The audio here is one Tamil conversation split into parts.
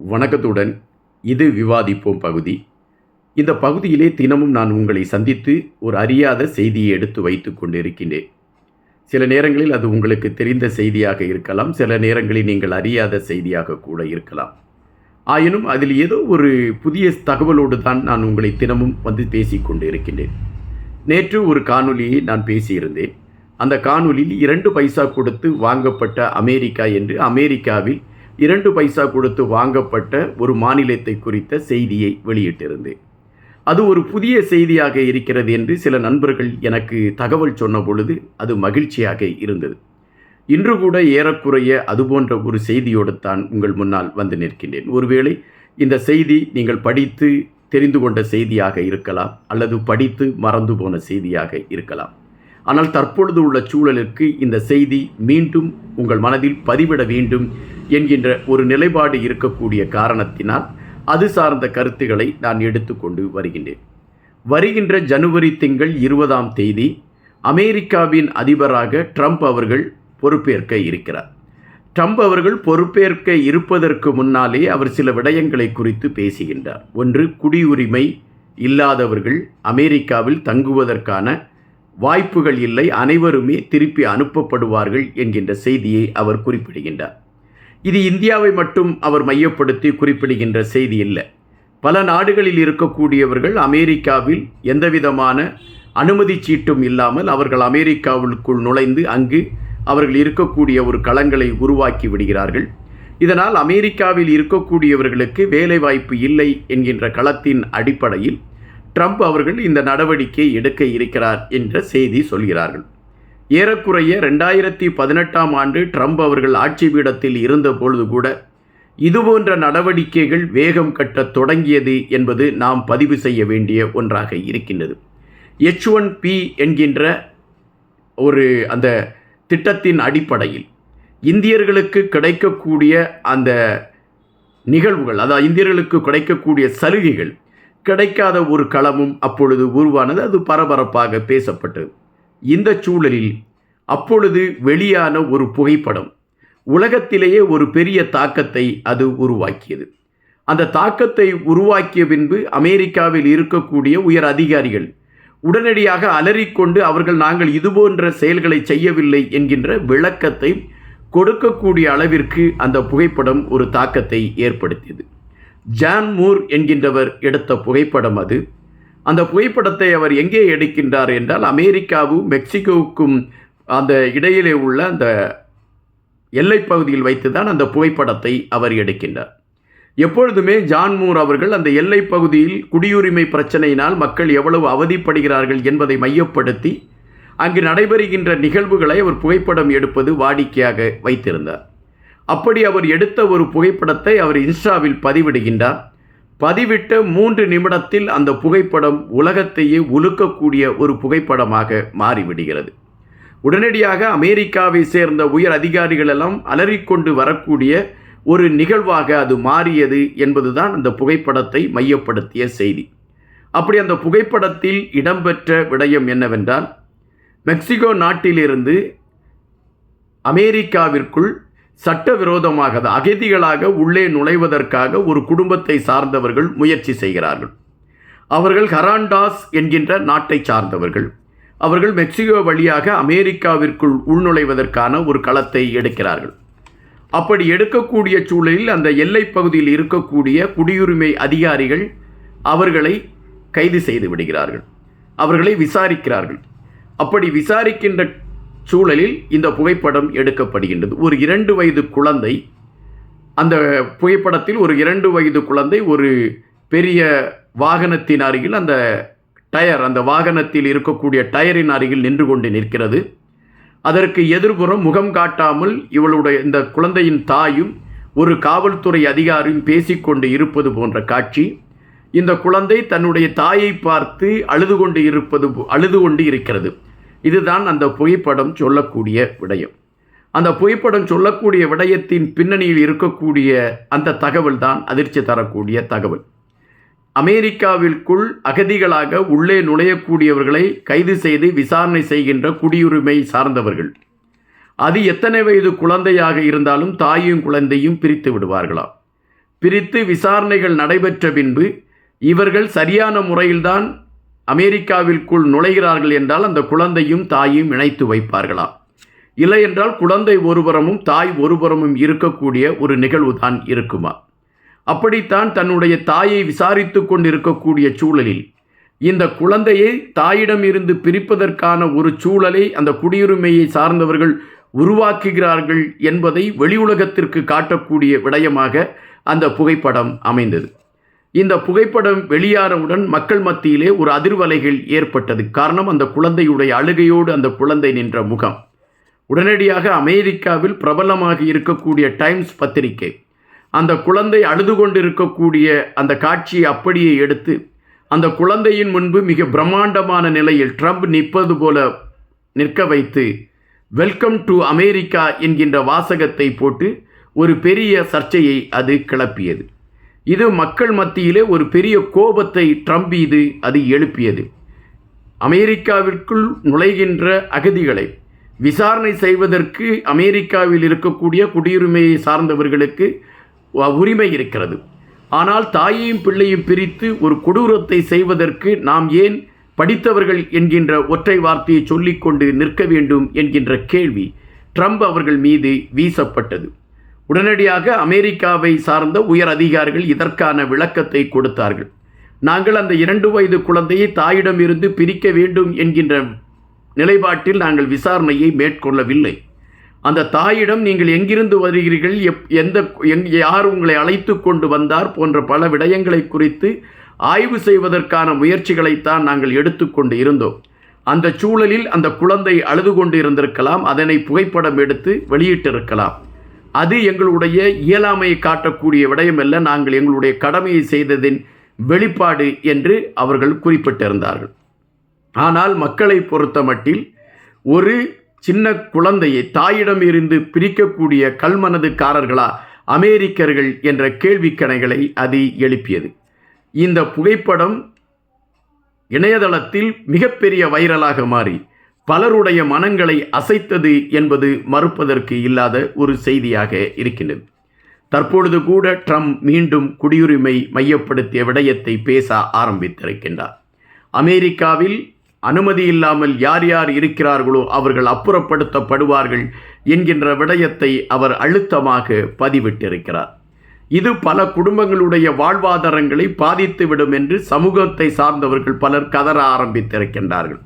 வணக்கத்துடன் இது விவாதிப்போம் பகுதி. இந்த பகுதியிலே தினமும் நான் உங்களை சந்தித்து ஒரு அறியாத செய்தியை எடுத்து வைத்து கொண்டிருக்கின்றேன். சில நேரங்களில் அது உங்களுக்கு தெரிந்த செய்தியாக இருக்கலாம் சில நேரங்களில் நீங்கள் அறியாத செய்தியாக கூட இருக்கலாம். ஆயினும் அதில் ஏதோ ஒரு புதிய தகவலோடு தான் நான் உங்களை தினமும் வந்து பேசி கொண்டு இருக்கின்றேன் நேற்று ஒரு காணொலியை நான் பேசியிருந்தேன். அந்த காணொலியில் இரண்டு பைசா கொடுத்து வாங்கப்பட்ட அமெரிக்கா என்று அமெரிக்காவில் இரண்டு பைசா கொடுத்து வாங்கப்பட்ட ஒரு மாநிலத்தை குறித்த செய்தியை வெளியிட்டிருந்தேன். அது ஒரு புதிய செய்தியாக இருக்கிறது என்று சில நண்பர்கள் எனக்கு தகவல் சொன்ன பொழுது அது மகிழ்ச்சியாக இருந்தது. இன்று கூட ஏறக்குறைய அதுபோன்ற ஒரு செய்தியோடு தான் உங்கள் முன்னால் வந்து நிற்கின்றேன். ஒருவேளை இந்த செய்தி நீங்கள் படித்து தெரிந்து கொண்ட செய்தியாக இருக்கலாம் அல்லது படித்து மறந்து போன செய்தியாக இருக்கலாம். ஆனால் தற்பொழுது உள்ள சூழலுக்கு இந்த செய்தி மீண்டும் உங்கள் மனதில் பதிவிட வேண்டும் என்கின்ற ஒரு நிலைப்பாடு இருக்கக்கூடிய காரணத்தினால் அது சார்ந்த கருத்துக்களை நான் எடுத்துக்கொண்டு வருகின்றேன். வருகின்ற ஜனவரி திங்கள் இருபதாம் தேதி அமெரிக்காவின் அதிபராக ட்ரம்ப் அவர்கள் பொறுப்பேற்க இருக்கிறார். ட்ரம்ப் அவர்கள் பொறுப்பேற்க இருப்பதற்கு முன்னாலே அவர் சில விடயங்களை குறித்து பேசுகின்றார். ஒன்று குடியுரிமை இல்லாதவர்கள் அமெரிக்காவில் தங்குவதற்கான வாய்ப்புகள் இல்லை அனைவருமே திருப்பி அனுப்பப்படுவார்கள் என்கின்ற செய்தியை அவர் குறிப்பிடுகின்றார். இது இந்தியாவை மட்டும் அவர் மையப்படுத்தி குறிப்பிடுகின்ற செய்தி இல்லை பல நாடுகளில் இருக்கக்கூடியவர்கள் அமெரிக்காவில் எந்தவிதமான அனுமதி சீட்டும் இல்லாமல் அவர்கள் அமெரிக்காவுக்குள் நுழைந்து அங்கு அவர்கள் இருக்கக்கூடிய ஒரு களங்களை உருவாக்கி விடுகிறார்கள். இதனால் அமெரிக்காவில் இருக்கக்கூடியவர்களுக்கு வேலைவாய்ப்பு இல்லை என்கின்ற களத்தின் அடிப்படையில் ட்ரம்ப் அவர்கள் இந்த நடவடிக்கை எடுக்க இருக்கிறார் என்ற செய்தி சொல்கிறார்கள். ஏறக்குறைய ரெண்டாயிரத்தி பதினெட்டாம் ஆண்டு ட்ரம்ப் அவர்கள் ஆட்சி பீடத்தில் இருந்தபொழுது கூட இதுபோன்ற நடவடிக்கைகள் வேகம் கட்டத் தொடங்கியது என்பது நாம் பதிவு செய்ய வேண்டிய ஒன்றாக இருக்கின்றது. எச் ஒன் பி என்கின்ற ஒரு அந்த திட்டத்தின் அடிப்படையில் இந்தியர்களுக்கு கிடைக்கக்கூடிய அந்த நிகழ்வுகள் அதாவது இந்தியர்களுக்கு கிடைக்கக்கூடிய சலுகைகள் கிடைக்காத ஒரு களமும் அப்பொழுது உருவானது. அது பரபரப்பாக பேசப்பட்டது. இந்த சூழலில் அப்பொழுது வெளியான ஒரு புகைப்படம். உலகத்திலேயே ஒரு பெரிய தாக்கத்தை அது உருவாக்கியது. அந்த தாக்கத்தை உருவாக்கிய பின்பு அமெரிக்காவில் இருக்கக்கூடிய உயர் அதிகாரிகள் உடனடியாக அலறிக்கொண்டு அவர்கள் நாங்கள் இதுபோன்ற செயல்களை செய்யவில்லை என்கின்ற விளக்கத்தை கொடுக்கக்கூடிய அளவிற்கு அந்த புகைப்படம் ஒரு தாக்கத்தை ஏற்படுத்தியது. ஜான் மூர் என்கின்றவர் எடுத்த புகைப்படம் அது. அந்த புகைப்படத்தை அவர் எங்கே எடுக்கின்றார் என்றால் அமெரிக்காவும் மெக்சிகோவுக்கும் அந்த இடையிலே உள்ள அந்த எல்லைப்பகுதியில் வைத்து தான் அந்த புகைப்படத்தை அவர் எடுக்கின்றார். எப்பொழுதுமே ஜான் மூர் அவர்கள் அந்த எல்லை பகுதியில் குடியுரிமை பிரச்சனையினால் மக்கள் எவ்வளவு அவதிப்படுகிறார்கள் என்பதை மையப்படுத்தி அங்கு நடைபெறுகின்ற நிகழ்வுகளை அவர் புகைப்படம் எடுப்பது வாடிக்கையாக வைத்திருந்தார். அப்படி அவர் எடுத்த ஒரு புகைப்படத்தை அவர் இன்ஸ்டாவில் பதிவிடுகின்றார். பதிவிட்ட மூன்று நிமிடத்தில் அந்த புகைப்படம் உலகத்தையே உலுக்கக்கூடிய ஒரு புகைப்படமாக மாறிவிடுகிறது. உடனடியாக அமெரிக்காவை சேர்ந்த உயர் அதிகாரிகள் எல்லாம் அலறிக்கொண்டு வரக்கூடிய ஒரு நிகழ்வாக அது மாறியது என்பதுதான் அந்த புகைப்படத்தை மையப்படுத்திய செய்தி. அப்படி அந்த புகைப்படத்தில் இடம்பெற்ற விடயம் என்னவென்றால் மெக்சிகோ நாட்டிலிருந்து அமெரிக்காவிற்குள் சட்டவிரோதமாக அகதிகளாக உள்ளே நுழைவதற்காக ஒரு குடும்பத்தை சார்ந்தவர்கள் முயற்சி செய்கிறார்கள். அவர்கள் ஹராண்டாஸ் என்கின்ற நாட்டை சார்ந்தவர்கள். அவர்கள் மெக்சிகோ வழியாக அமெரிக்காவிற்குள் உள்நுழைவதற்கான ஒரு களத்தை எடுக்கிறார்கள். அப்படி எடுக்கக்கூடிய சூழலில் அந்த எல்லை பகுதியில் இருக்கக்கூடிய குடியுரிமை அதிகாரிகள் அவர்களை கைது செய்து விடுகிறார்கள். அவர்களை விசாரிக்கிறார்கள். அப்படி விசாரிக்கின்ற சூழலில் இந்த புகைப்படம் எடுக்கப்படுகின்றது. ஒரு இரண்டு வயது குழந்தை அந்த புகைப்படத்தில் ஒரு இரண்டு வயது குழந்தை ஒரு பெரிய வாகனத்தின் அருகில் அந்த டயர் அந்த வாகனத்தில் இருக்கக்கூடிய டயரின் அருகில் நின்று கொண்டு நிற்கிறது. அதற்கு எதிர்புறம் முகம் காட்டாமல் இவளுடைய இந்த குழந்தையின் தாயும் ஒரு காவல்துறை அதிகாரியும் பேசிக்கொண்டு இருப்பது போன்ற காட்சி. இந்த குழந்தை தன்னுடைய தாயை பார்த்து அழுது கொண்டு இருப்பது அழுது கொண்டு இருக்கிறது. இதுதான் அந்த புகைப்படம் சொல்லக்கூடிய விடயம். அந்த புகைப்படம் சொல்லக்கூடிய விடயத்தின் பின்னணியில் இருக்கக்கூடிய அந்த தகவல் தான் அதிர்ச்சி தரக்கூடிய தகவல். அமெரிக்காவிற்குள் அகதிகளாக உள்ளே நுழையக்கூடியவர்களை கைது செய்து விசாரணை செய்கின்ற குடியுரிமை சார்ந்தவர்கள். அது எத்தனை வயது குழந்தையாக இருந்தாலும் தாயும் குழந்தையும் பிரித்து விடுவார்களாம். பிரித்து விசாரணைகள் நடைபெற்ற பின்பு இவர்கள் சரியான முறையில்தான் அமெரிக்காவிற்குள் நுழைகிறார்கள் என்றால் அந்த குழந்தையும் தாயும் இணைத்து வைப்பார்களா? இல்லை என்றால் குழந்தை ஒருபுறமும் தாய் ஒருபுறமும் இருக்கக்கூடிய ஒரு நிகழ்வு தான் இருக்குமா? அப்படித்தான் தன்னுடைய தாயை விசாரித்து கொண்டிருக்கக்கூடிய சூழலில் இந்த குழந்தையை தாயிடம் இருந்து பிரிப்பதற்கான ஒரு சூழலை அந்த குடியுரிமையை சார்ந்தவர்கள் உருவாக்குகிறார்கள் என்பதை வெளி உலகத்திற்கு காட்டக்கூடிய விடயமாக அந்த புகைப்படம் அமைந்தது. இந்த புகைப்படம் வெளியானவுடன் மக்கள் மத்தியிலே ஒரு அதிர்வலைகள் ஏற்பட்டது. காரணம் அந்த குழந்தையுடைய அழுகையோடு அந்த குழந்தை நின்ற முகம். உடனடியாக அமெரிக்காவில் பிரபலமாக இருக்கக்கூடிய டைம்ஸ் பத்திரிகை அந்த குழந்தை அழுது கொண்டிருக்கக்கூடிய அந்த காட்சியை அப்படியே எடுத்து அந்த குழந்தையின் முன்பு மிக பிரம்மாண்டமான நிலையில் ட்ரம்ப் நிற்பது போல நிற்க வைத்து வெல்கம் டு அமெரிக்கா என்கின்ற வாசகத்தை போட்டு ஒரு பெரிய சர்ச்சையை அது கிளப்பியது. இது மக்கள் மத்தியிலே ஒரு பெரிய கோபத்தை ட்ரம்ப் இது அது எழுப்பியது. அமெரிக்காவிற்குள் நுழைகின்ற அகதிகளை விசாரணை செய்வதற்கு அமெரிக்காவில் இருக்கக்கூடிய குடியுரிமையை சார்ந்தவர்களுக்கு உரிமை இருக்கிறது. ஆனால் தாயையும் பிள்ளையும் பிரித்து ஒரு கொடூரத்தை செய்வதற்கு நாம் ஏன் படித்தவர்கள் என்கின்ற ஒற்றை வார்த்தையை சொல்லிக்கொண்டு நிற்க வேண்டும் என்கின்ற கேள்வி ட்ரம்ப் அவர்கள் மீது வீசப்பட்டது. உடனடியாக அமெரிக்காவை சார்ந்த உயர் அதிகாரிகள் இதற்கான விளக்கத்தை கொடுத்தார்கள். நாங்கள் அந்த இரண்டு வயது குழந்தையை தாயிடம் இருந்து பிரிக்க வேண்டும் என்கின்ற நிலைப்பாட்டில் நாங்கள் விசாரணையை மேற்கொள்ளவில்லை. அந்த தாயிடம் நீங்கள் எங்கிருந்து வருகிறீர்கள்? எப் எந்த எங் யார் உங்களை அழைத்து கொண்டு வந்தார்? போன்ற பல விடயங்களை குறித்து ஆய்வு செய்வதற்கான முயற்சிகளைத்தான் நாங்கள் எடுத்துக்கொண்டு இருந்தோம். அந்த சூழலில் அந்த குழந்தை அழுது கொண்டு இருந்திருக்கலாம் அதனை புகைப்படம் எடுத்து வெளியிட்டிருக்கலாம். அது எங்களுடைய இயலாமையை காட்டக்கூடிய விடயமல்ல நாங்கள் எங்களுடைய கடமையை செய்ததின் வெளிப்பாடு என்று அவர்கள் குறிப்பிட்டிருந்தார்கள். ஆனால் மக்களை பொறுத்த மட்டில் ஒரு சின்ன குழந்தையை தாயிடம் இருந்து பிரிக்கக்கூடிய கல்மனதுக்காரர்களா அமெரிக்கர்கள் என்ற கேள்விக்கணைகளை அது எழுப்பியது. இந்த புகைப்படம் இணையதளத்தில் மிகப்பெரிய வைரலாக மாறி பலருடைய மனங்களை அசைத்தது என்பது மறுப்பதற்கு இல்லாத ஒரு செய்தியாக இருக்கின்றது. தற்பொழுது கூட ட்ரம்ப் மீண்டும் குடியுரிமை மையப்படுத்திய விடயத்தை பேச ஆரம்பித்திருக்கின்றார். அமெரிக்காவில் அனுமதி இல்லாமல் யார் யார் இருக்கிறார்களோ அவர்கள் அப்புறப்படுத்தப்படுவார்கள் என்கின்ற விடயத்தை அவர் அழுத்தமாக பதிவிட்டிருக்கிறார். இது பல குடும்பங்களுடைய வாழ்வாதாரங்களை பாதித்துவிடும் என்று சமூகத்தை சார்ந்தவர்கள் பலர் கதற ஆரம்பித்திருக்கின்றார்கள்.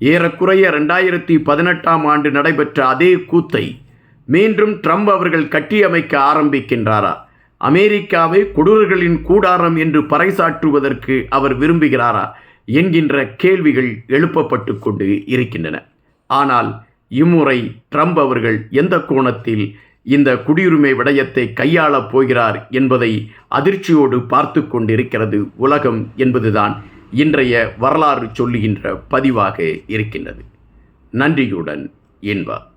ஏறக்குறைய ரெண்டாயிரத்தி பதினெட்டாம் ஆண்டு நடைபெற்ற அதே கூத்தை மீண்டும் ட்ரம்ப் அவர்கள் கட்டியமைக்க ஆரம்பிக்கின்றாரா? அமெரிக்காவை கொடூரர்களின் கூடாரம் என்று பறைசாற்றுவதற்கு அவர் விரும்புகிறாரா? என்கின்ற கேள்விகள் எழுப்பப்பட்டு கொண்டு இருக்கின்றன. ஆனால் இம்முறை ட்ரம்ப் அவர்கள் எந்த கோணத்தில் இந்த குடியுரிமை விடயத்தை கையாளப் போகிறார் என்பதை அதிர்ச்சியோடு பார்த்து கொண்டிருக்கிறது உலகம் என்பதுதான். இன்றைய வரலாறு சொல்லுகின்ற பதிவாக இருக்கின்றது. நன்றியுடன் என்பார்